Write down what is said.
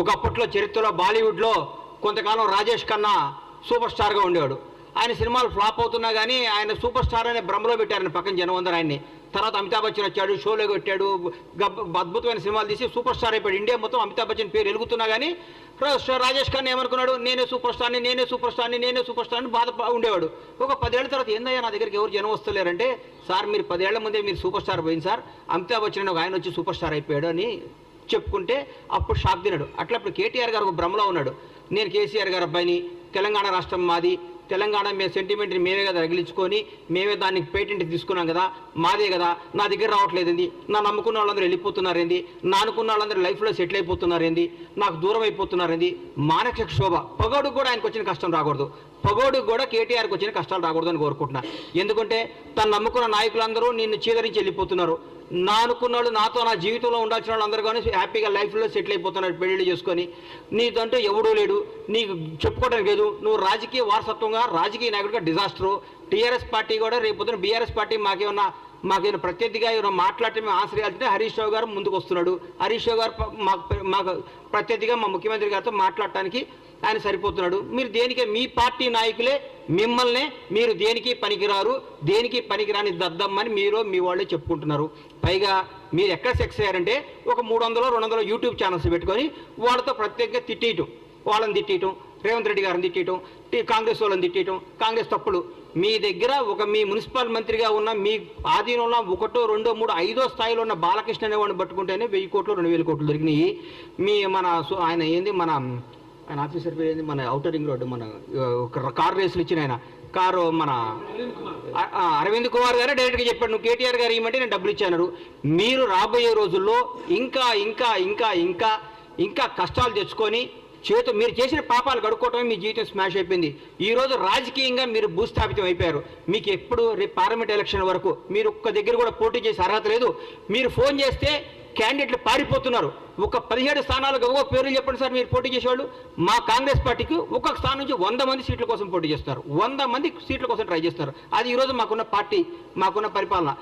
ఒకప్పట్లో చరిత్రలో బాలీవుడ్లో కొంతకాలం రాజేష్ ఖన్నా సూపర్ స్టార్గా ఉండేవాడు. ఆయన సినిమాలు ఫ్లాప్ అవుతున్నా కానీ ఆయన సూపర్ స్టార్ అనే భ్రమలో పెట్టారని పక్కన జనం ఆయన్ని. తర్వాత అమితాబ్ బచ్చన్ వచ్చాడు షోలో కొట్టాడు అద్భుతమైన సినిమాలు తీసి సూపర్ స్టార్ అయిపోయాడు. ఇండియా మొత్తం అమితాబ్ బచ్చన్ పేరు ఎలుగుతున్నా కానీ రాజేష్ ఖన్నా ఏమనుకున్నాడు నేనే సూపర్ స్టార్ని నేనే సూపర్ స్టార్ని నేనే సూపర్ స్టార్ని బాధ ఉండేవాడు. ఒక పదేళ్ళ తర్వాత ఏందయ్యా నా దగ్గరికి ఎవరు జనం వస్తలేరంటే సార్ మీరు పదేళ్ళ ముందే మీరు సూపర్ స్టార్ పోయింది సార్ అమితాబ్ బచ్చన్ ఒక ఆయన వచ్చి సూపర్ స్టార్ అయిపోయాడు అని చెప్పుకుంటే అప్పుడు షాక్ తినడు. అట్లా కేటీఆర్ గారు ఒక భ్రమలో ఉన్నాడు. నేను కేసీఆర్ గారు అబ్బాయిని తెలంగాణ రాష్ట్రం మాది తెలంగాణ మీ సెంటిమెంట్ని మేమే కదా రగిలించుకొని మేమే దానికి పేటెంట్ తీసుకున్నాం కదా మాదే కదా నా దగ్గర రావట్లేదండి నా నమ్ముకున్న వాళ్ళందరూ వెళ్ళిపోతున్నారేంది? నా అనుకున్న వాళ్ళందరూ లైఫ్లో సెటిల్ అయిపోతున్నారేంది? నాకు దూరం అయిపోతున్నారేంది? మానసిక క్షోభ. పొగడు కూడా ఆయనకు వచ్చిన కష్టం రాకూడదు. పొగోడు కూడా కేటీఆర్కి వచ్చిన కష్టాలు రాకూడదని కోరుకుంటున్నా. ఎందుకంటే తను నమ్ముకున్న నాయకులందరూ నిన్ను చీదరించి వెళ్ళిపోతున్నారు. నా అనుకున్న వాళ్ళు నాతో నా జీవితంలో ఉండాల్సిన వాళ్ళు అందరు కానీ హ్యాపీగా లైఫ్లో సెటిల్ అయిపోతున్నారు పెళ్ళి చేసుకొని. నీదంటూ ఎవడూ లేడు. నీకు చెప్పుకోవడం లేదు. నువ్వు రాజకీయ వారసత్వంగా రాజకీయ నాయకుడిగా డిజాస్టరు టీఆర్ఎస్ పార్టీ కూడా రేపు పొద్దున బీఆర్ఎస్ పార్టీ మాకేమన్నా మాకేమైనా ప్రత్యర్థిగా ఏమైనా మాట్లాడితే మేము ఆశ్రయాలంటే హరీష్ రావు గారు ముందుకు వస్తున్నాడు. హరీష్ రావు గారు మాకు మాకు ప్రత్యర్థిగా మా ముఖ్యమంత్రి గారితో మాట్లాడటానికి ఆయన సరిపోతున్నాడు. మీరు దేనికి మీ పార్టీ నాయకులే మిమ్మల్నే మీరు దేనికి పనికిరారు దేనికి పనికిరాని దద్దమ్మని మీరు మీ వాళ్ళే చెప్పుకుంటున్నారు. పైగా మీరు ఎక్కడ సెక్స్ అయ్యారంటే ఒక మూడు వందలు రెండు వందలు యూట్యూబ్ ఛానల్స్ పెట్టుకొని వాళ్ళతో ప్రత్యేకంగా తిట్టేయటం వాళ్ళని తిట్టేయటం. రేవంత్ రెడ్డి గారిని తిట్టేయటం టీ- కాంగ్రెస్ వాళ్ళని తిట్టేయటం కాంగ్రెస్ తప్పులు. మీ దగ్గర ఒక మీ మున్సిపల్ మంత్రిగా ఉన్న మీ ఆధీనంలో ఒకటో రెండో మూడు ఐదో స్థాయిలో ఉన్న బాలకృష్ణ అనేవాడిని పట్టుకుంటేనే వెయ్యి కోట్లు రెండు వేల కోట్లు దొరికినాయి. మీ మన ఆయన ఏంది మన ఆయన ఆఫీసర్ పేరు ఏంది మన అవుటర్ రింగ్ రోడ్డు మన కార్ రేసులు ఇచ్చిన ఆయన. కారు మన అరవింద్ కుమార్ గారే డైరెక్ట్గా చెప్పాడు నువ్వు కేటీఆర్ గారు ఇవ్వమంటే నేను డబ్బులు ఇచ్చాను మీరు రాబోయే రోజుల్లో ఇంకా ఇంకా ఇంకా ఇంకా ఇంకా కష్టాలు తెచ్చుకొని చేతు మీరు చేసిన పాపాలు కడుక్కోవటమే మీ జీవితం స్మాష్ అయిపోయింది. ఈ రోజు రాజకీయంగా మీరు భూస్థాపితం అయిపోయారు. మీకు ఎప్పుడు రేపు పార్లమెంట్ ఎలక్షన్ వరకు మీరు ఒక్క దగ్గర కూడా పోటీ చేసే అర్హత లేదు. మీరు ఫోన్ చేస్తే క్యాండిడేట్లు పారిపోతున్నారు. ఒక పదిహేడు స్థానాలకు ఒక పేర్లు చెప్పండి సార్ మీరు పోటీ చేసేవాళ్ళు. మా కాంగ్రెస్ పార్టీకి ఒక్కొక్క స్థానం నుంచి వంద మంది సీట్ల కోసం పోటీ చేస్తారు. వంద మంది సీట్ల కోసం ట్రై చేస్తారు. అది ఈరోజు మాకున్న పార్టీ మాకున్న పరిపాలన.